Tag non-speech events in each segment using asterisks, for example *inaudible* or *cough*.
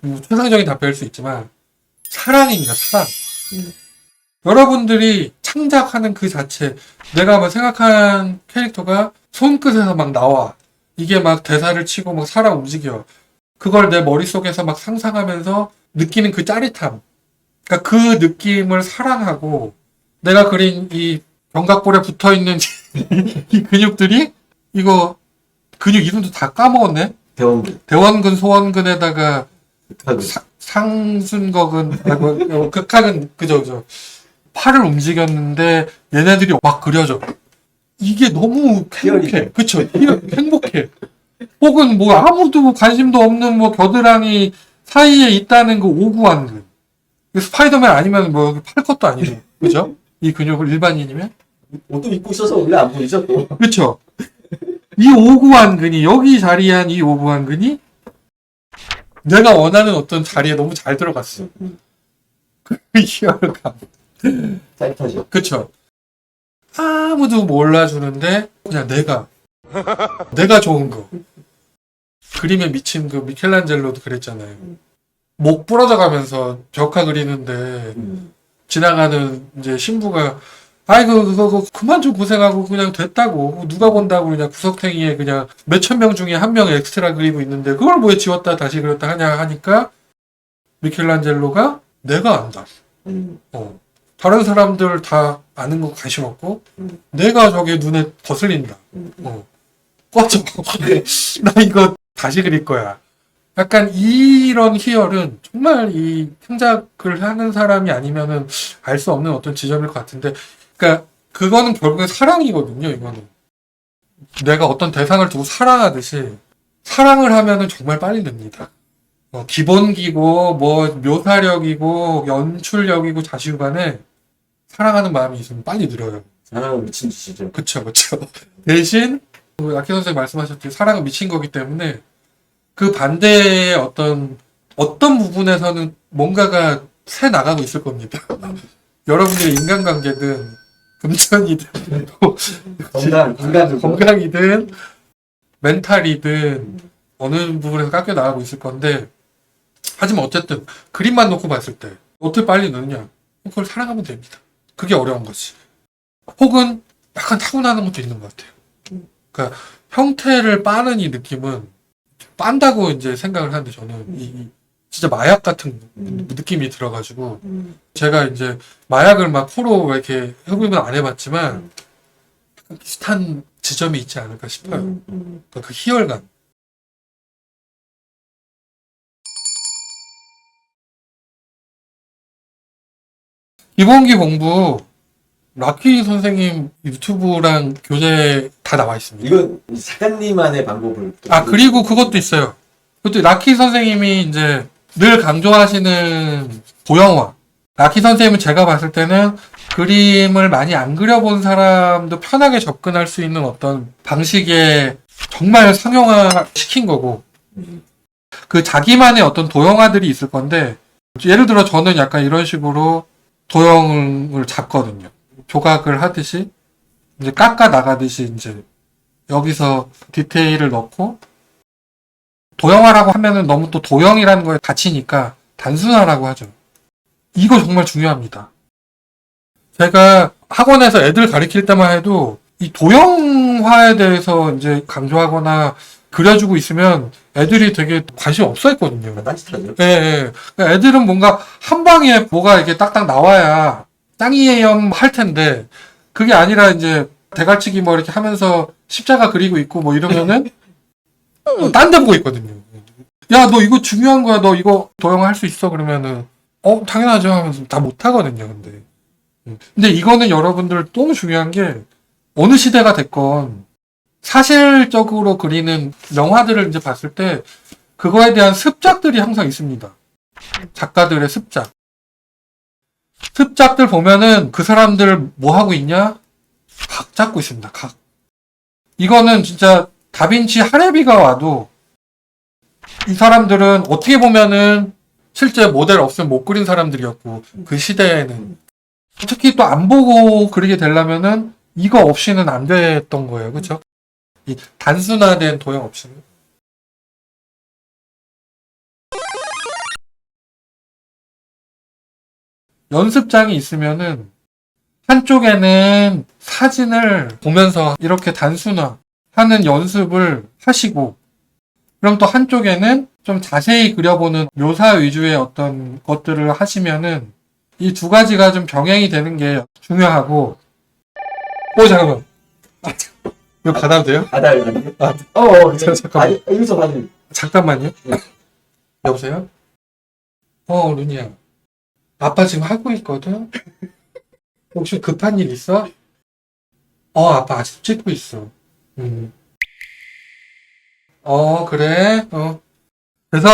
뭐 추상적인 답변일 수 있지만 사랑입니다. 사랑. 음. 여러분들이 창작하는 그 자체 내가 막 생각한 캐릭터가 손끝에서 막 나와 이게 막 대사를 치고 막 살아 움직여 그걸 내 머릿속에서 막 상상하면서 느끼는 그 짜릿함 그러니까 그 느낌을 사랑하고 내가 그린 이 견갑골에 붙어 있는 *laughs* 이 근육들이 이거 근육 이름도 다 까먹었네 대원들. 대원근 소원근에다가 아이고, 어, 극학은 그죠 그죠. 팔을 움직였는데 얘네들이 막 그려져. 이게 너무 행복해. 그쵸? 행복해. 혹은 뭐 아무도 관심도 없는 뭐 겨드랑이 사이에 있다는 그 오구완근. 스파이더맨 아니면 뭐 팔 것도 아니고. 그죠? 이 근육을 일반인이면? 옷도 입고 있어서 원래 안 보이죠, 또. 그렇죠. 이 오구완근이 여기 자리한 이 오구완근이 내가 원하는 어떤 자리에 너무 잘 들어갔어. *laughs* 그 희열감. 짜릿하죠. 그쵸. 아무도 몰라주는데 그냥 내가 내가 좋은 거. 그림에 미친 그 미켈란젤로도 그랬잖아요. 목 부러져 가면서 벽화 그리는데 음. 지나가는 이제 신부가 아이고 그거, 그거 그만 좀 고생하고 그냥 됐다고 누가 본다고 그냥 구석탱이에 그냥 몇천 명 중에 한 명 엑스트라 그리고 있는데 그걸 왜 지웠다 다시 그렸다 하냐 하니까 미켈란젤로가 내가 안다. 음. 어. 다른 사람들 다 아는 거 관심 없고 음. 내가 저게 눈에 거슬린다. 음. 어. 꺼져. *laughs* 나 이거 다시 그릴 거야. 약간 이런 희열은 정말 이 창작을 하는 사람이 아니면은 알 수 없는 어떤 지점일 것 같은데, 그러니까 그거는 결국엔 사랑이거든요. 이거는 내가 어떤 대상을 두고 사랑하듯이 사랑을 하면은 정말 빨리 늡니다. 어, 기본기고 뭐 묘사력이고 연출력이고 자시구간에 사랑하는 마음이 있으면 빨리 늘어요. 사랑은 미친 짓이죠. 그쵸, 그쵸. *laughs* 대신, 그 아키 선생님 말씀하셨듯이 사랑은 미친 거기 때문에 그 반대의 어떤, 어떤 부분에서는 뭔가가 새 나가고 있을 겁니다. *laughs* 여러분들의 인간관계든, 금전이든, 뭐 건강, 인간적으로. 건강이든, 멘탈이든, 어느 부분에서 깎여 나가고 있을 건데, 하지만 어쨌든, 그림만 놓고 봤을 때, 어떻게 빨리 느느냐? 그걸 사랑하면 됩니다. 그게 어려운 거지. 혹은 약간 타고나는 것도 있는 것 같아요. 그러니까 형태를 빠는 이 느낌은 빤다고 이제 생각을 하는데 저는 이, 이 진짜 마약 같은 음. 느낌이 들어가지고 음. 제가 이제 마약을 막 코로 이렇게 흡입은 안 해봤지만 음. 약간 비슷한 지점이 있지 않을까 싶어요. 음. 음. 그러니까 그 희열감. 기본기 공부 라키 선생님 유튜브랑 교재 다 나와 있습니다. 이건 작가님만의 방법을. 또아 그리고 그것도 있어요. 그것도 라키 선생님이 이제 늘 강조하시는 도형화. 라키 선생님은 제가 봤을 때는 그림을 많이 안 그려본 사람도 편하게 접근할 수 있는 어떤 방식의 정말 상용화 시킨 거고 음. 그 자기만의 어떤 도형화들이 있을 건데 예를 들어 저는 약간 이런 식으로 도형을 잡거든요. 조각을 하듯이 이제 깎아 나가듯이 이제 여기서 디테일을 넣고 도형화라고 하면은 너무 또 도형이라는 거에 갇히니까 단순화라고 하죠. 이거 정말 중요합니다. 제가 학원에서 애들 가르칠 때만 해도 이 도형화에 대해서 이제 강조하거나 그려주고 있으면 애들이 되게 관심 없어 했거든요. 딴짓하죠. 예, 예. 그러니까 애들은 뭔가 한 방에 뭐가 이렇게 딱딱 나와야 땅이에요 할 텐데 그게 아니라 이제 대갈치기 뭐 이렇게 하면서 십자가 그리고 있고 뭐 이러면은 *laughs* 딴 데 보고 있거든요. 야, 너 이거 중요한 거야. 너 이거 도형 할 수 있어. 그러면은 어, 당연하죠 하면서 다 못 하거든요. 근데. 음. 근데 이거는 여러분들 너무 중요한 게 어느 시대가 됐건 사실적으로 그리는 명화들을 이제 봤을 때 그거에 대한 습작들이 항상 있습니다. 작가들의 습작. 습작들 보면은 그 사람들 뭐 하고 있냐? 각 잡고 있습니다. 각. 이거는 진짜 다빈치 할애비가 와도 이 사람들은 어떻게 보면은 실제 모델 없으면 못 그린 사람들이었고 그 시대에는. 특히 또 안 보고 그리게 되려면은 이거 없이는 안 됐던 거예요, 그쵸? 이 단순화된 도형 없이는. 연습장이 있으면은 한쪽에는 사진을 보면서 이렇게 단순화 하는 연습을 하시고 그럼 또 한쪽에는 좀 자세히 그려보는 묘사 위주의 어떤 것들을 하시면은 이 두 가지가 좀 병행이 되는 게 중요하고 오 잠깐만 아. 이거 받아도 돼요? 아, 나, 아니. 아, 어, 어, 저, 잠깐만. 아니, 여기서 봐도 잠깐만요 네. 여보세요? 어 루니야 아빠 지금 하고 있거든 혹시 급한 일 있어? 어 아빠 아직 찍고 있어 음. 어 그래? 어.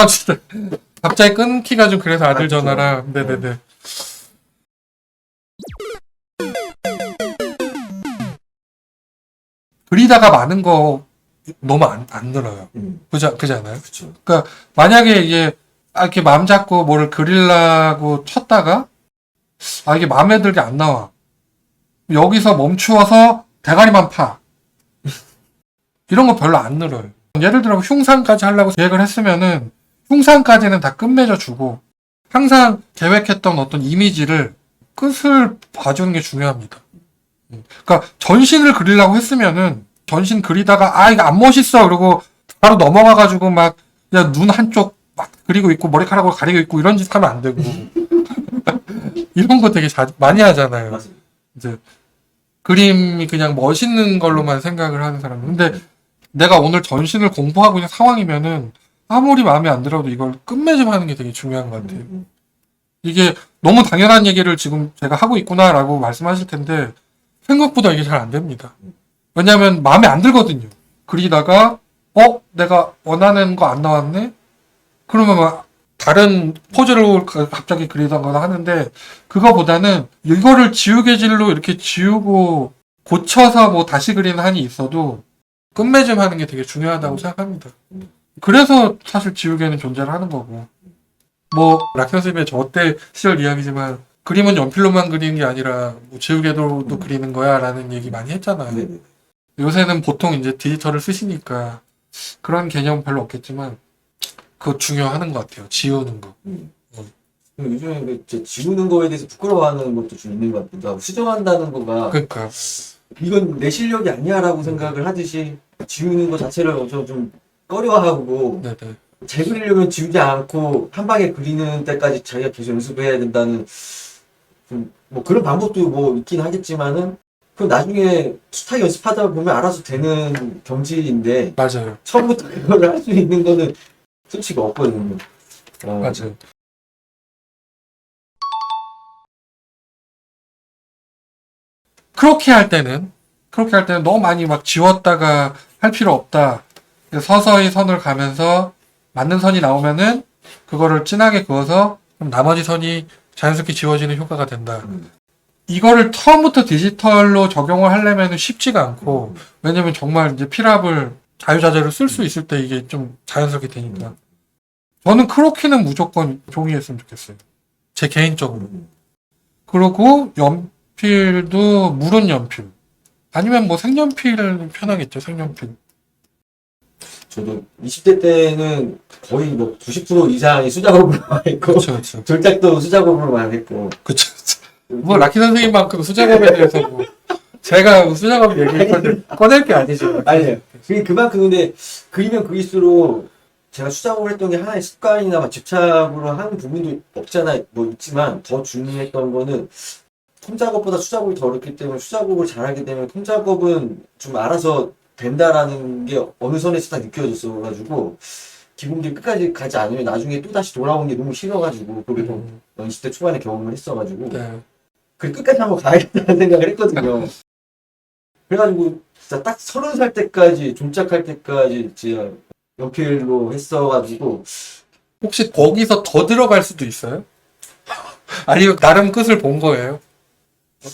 진짜 *laughs* 갑자기 끊기가 좀 그래서 아들 맞죠. 전화라. 네네네. 그리다가 많은 거 너무 안, 안 늘어요. 음, 그자 그잖아요? 그쵸. 만약에 이게 아, 이렇게 마음 잡고 뭐를 그리려고 쳤다가 아 이게 마음에 들게 안 나와. 여기서 멈추어서 대가리만 파 이런 거 별로 안 늘어요 예를 들어 흉상까지 하려고 계획을 했으면은 흉상까지는 다 끝맺어 주고 항상 계획했던 어떤 이미지를 끝을 봐주는 게 중요합니다 그러니까 전신을 그리려고 했으면은 전신 그리다가 아 이거 안 멋있어 그러고 바로 넘어가 가지고 막 그냥 눈 한쪽 막 그리고 있고 머리카락으로 가리고 있고 이런 짓 하면 안 되고 *laughs* 이런 거 되게 자, 많이 하잖아요. 맞습니다. 이제 그림이 그냥 멋있는 걸로만 생각을 하는 사람. 근데 내가 오늘 전신을 공부하고 있는 상황이면은 아무리 마음에 안 들어도 이걸 끝맺음 하는 게 되게 중요한 것 같아요. 음, 이게 너무 당연한 얘기를 지금 제가 하고 있구나라고 말씀하실 텐데 생각보다 이게 잘 안 됩니다. 왜냐하면 마음에 안 들거든요. 그리다가 어 내가 원하는 거 안 나왔네. 그러면 막 다른 포즈를 가- 갑자기 그리던거나 하는데 그거보다는 이거를 지우개질로 이렇게 지우고 고쳐서 뭐 다시 그리는 한이 있어도 끝맺음 하는 게 되게 중요하다고 생각합니다. 그래서 사실 지우개는 존재를 하는 거고 뭐 락현 선생님의 저 때 시절 이야기지만 그림은 연필로만 그리는 게 아니라 뭐 지우개도 또 그리는 거야 라는 얘기 많이 했잖아요. 네네. 요새는 보통 이제 디지털을 쓰시니까 그런 개념 별로 없겠지만 그거 중요하는 것 같아요. 지우는 거. 음. 요즘에 그 이제 지우는 거에 대해서 부끄러워하는 것도 좀 있는 것 같기도 하고 수정한다는 거가 그러니까 이건 내 실력이 아니야라고 생각을 하듯이 지우는 것 자체를 엄청 좀 꺼려하고 네네. 재 그리려면 지우지 않고 한 방에 그리는 때까지 자기가 계속 연습해야 된다는 좀 뭐 그런 방법도 뭐 있긴 하겠지만은 그 나중에 스타 연습하다 보면 알아서 되는 경지인데 맞아요. 처음부터 *laughs* 그걸 할 수 있는 거는 솔직히 없거든요. 어, 맞아요. 그렇게 할 때는 그렇게 할 때는 너무 많이 막 지웠다가 할 필요 없다. 서서히 선을 가면서 맞는 선이 나오면은 그거를 진하게 그어서 나머지 선이 자연스럽게 지워지는 효과가 된다. 음. 이거를 처음부터 디지털로 적용을 하려면 쉽지가 않고 왜냐면 정말 이제 필압을 자유자재로 쓸 수 있을 때 이게 좀 자연스럽게 되니까 저는 크로키는 무조건 종이에 했으면 좋겠어요. 제 개인적으로. 음. 그리고 연 필도 물은 연필. 아니면 뭐 색연필은 편하겠죠, 색연필. 저도 20대 때는 거의 뭐 90% 이상이 수작업으로만 *laughs* 했고 그렇죠, 그렇죠. 졸작도 수작업으로만 했고 그렇죠. 뭐 라키 선생님만큼 수작업에 대해서 뭐 제가 수작업 얘기를 꺼낼 게 아니죠. 아니에요. 그게 그만큼 근데 그리면 그릴수록 제가 수작업을 했던 게 하나의 습관이나 막 집착으로 하는 부분도 없잖아 뭐 있지만 더 중요했던 거는 통작업보다 수작업이 더 어렵기 때문에 수작업을 잘하게 되면 통작업은 좀 알아서 된다라는 게 어느 선에서 다 느껴졌어 가지고 기본기 끝까지 가지 않으면 나중에 또 다시 돌아오는 게 너무 싫어가지고 좀 음, 20대 초반에 경험을 했어가지고 네. 그 끝까지 한번 가야겠다는 *laughs* 생각을 했거든요. 그래가지고 진짜 딱 서른 살 때까지 종착할 때까지 진짜 연필로 했어가지고 혹시 거기서 더 들어갈 수도 있어요? *laughs* 아니면 나름 끝을 본 거예요?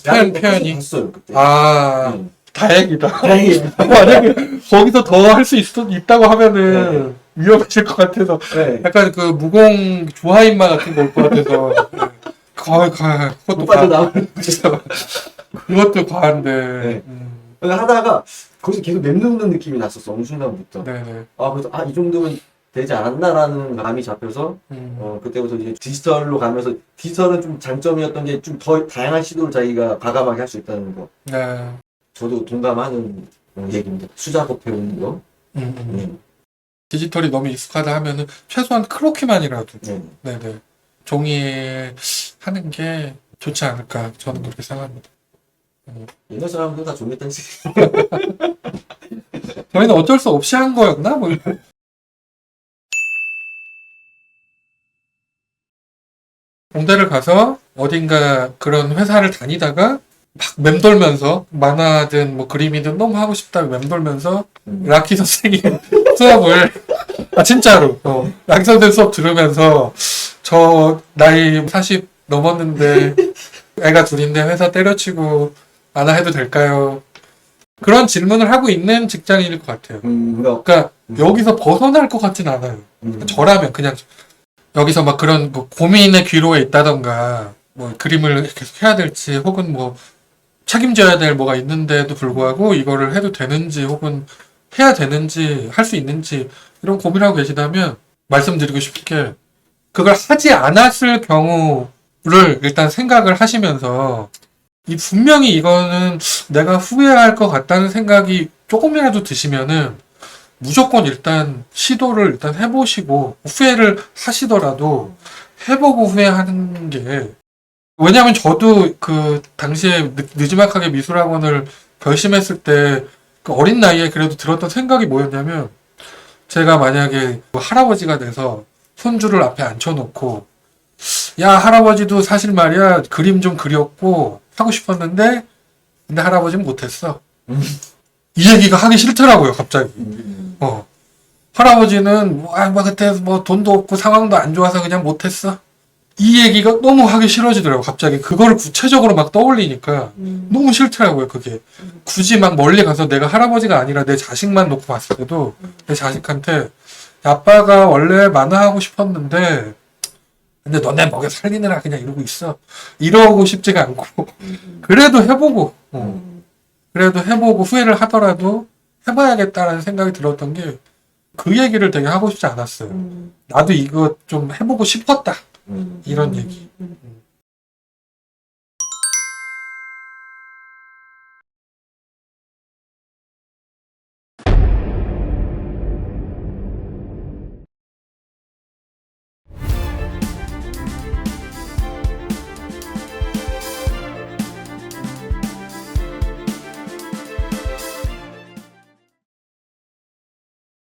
표현, 표현이. 봤어요 그때. 아, 네. 다행이다. 다행이에요. *laughs* 만약에 거기서 더 할 수 있다고 하면은 위험해질 것 같아서 네. 약간 그 무공 조하인마 같은 거 올 것 같아서 네. 거, 거, 그것도 못 과, 빠져나오는 *laughs* 그것도 과한데 네. 음, 하다가 거기서 계속 맴도는 느낌이 났었어 어느 순간부터. 네네 아 그래서 아 이 정도면 되지 않았나라는 감이 잡혀서 음. 어, 그때부터 이제 디지털로 가면서 디지털은 좀 장점이었던 게 좀 더 다양한 시도를 자기가 과감하게 할 수 있다는 거. 네. 저도 동감하는 어, 얘기입니다. 수작업 배우는 거. 음, 음. 네. 디지털이 너무 익숙하다 하면은 최소한 크로키만이라도 네. 네네 종이에 하는 게 좋지 않을까 저는 그렇게 생각합니다. 옛날 사람들 다 종했던 시 *laughs* 저희는 어쩔 수 없이 한 거였나? 뭐 이런. 공대를 가서 어딘가 그런 회사를 다니다가 막 맴돌면서 만화든 뭐 그림이든 너무 하고 싶다고 맴돌면서 음. 라키 선생님 *laughs* 수업을 아 진짜로 어, 라키 선생님 수업 들으면서 저 나이 40 넘었는데 애가 둘인데 회사 때려치고 만화 해도 될까요? 그런 질문을 하고 있는 직장인일 것 같아요. 음, 그러니까, 그러니까 음. 여기서 벗어날 것 같진 않아요. 음. 저라면 그냥 여기서 막 그런 뭐 고민의 귀로에 있다던가 뭐 그림을 계속 해야 될지 혹은 뭐 책임져야 될 뭐가 있는데도 불구하고 이거를 해도 되는지 혹은 해야 되는지 할 수 있는지 이런 고민하고 계시다면 말씀드리고 싶은 게 그걸 하지 않았을 경우를 일단 생각을 하시면서 이 분명히 이거는 내가 후회할 것 같다는 생각이 조금이라도 드시면은 무조건 일단 시도를 일단 해보시고 후회를 하시더라도 해보고 후회하는 게 왜냐하면 저도 그 당시에 늦- 늦지막하게 미술학원을 결심했을 때 그 어린 나이에 그래도 들었던 생각이 뭐였냐면 제가 만약에 그 할아버지가 돼서 손주를 앞에 앉혀놓고 야 할아버지도 사실 말이야 그림 좀 그렸고 하고 싶었는데 근데 할아버지는 못했어. 이 얘기가 하기 싫더라고요 갑자기. 음. 어. 할아버지는, 뭐, 아, 뭐, 그때 뭐 돈도 없고 상황도 안 좋아서 그냥 못했어. 이 얘기가 너무 하기 싫어지더라고, 갑자기. 그거를 구체적으로 막 떠올리니까 너무 싫더라고요, 그게. 굳이 막 멀리 가서 내가 할아버지가 아니라 내 자식만 놓고 봤을 때도 내 자식한테 아빠가 원래 만화하고 싶었는데 근데 너네 먹여 살리느라 그냥 이러고 있어. 이러고 싶지가 않고. 그래도 해보고, 어. 그래도 해보고 후회를 하더라도 해봐야겠다라는 생각이 들었던 게 그 얘기를 되게 하고 싶지 않았어요. 나도 이거 좀 해보고 싶었다. 음. 이런 얘기. 음.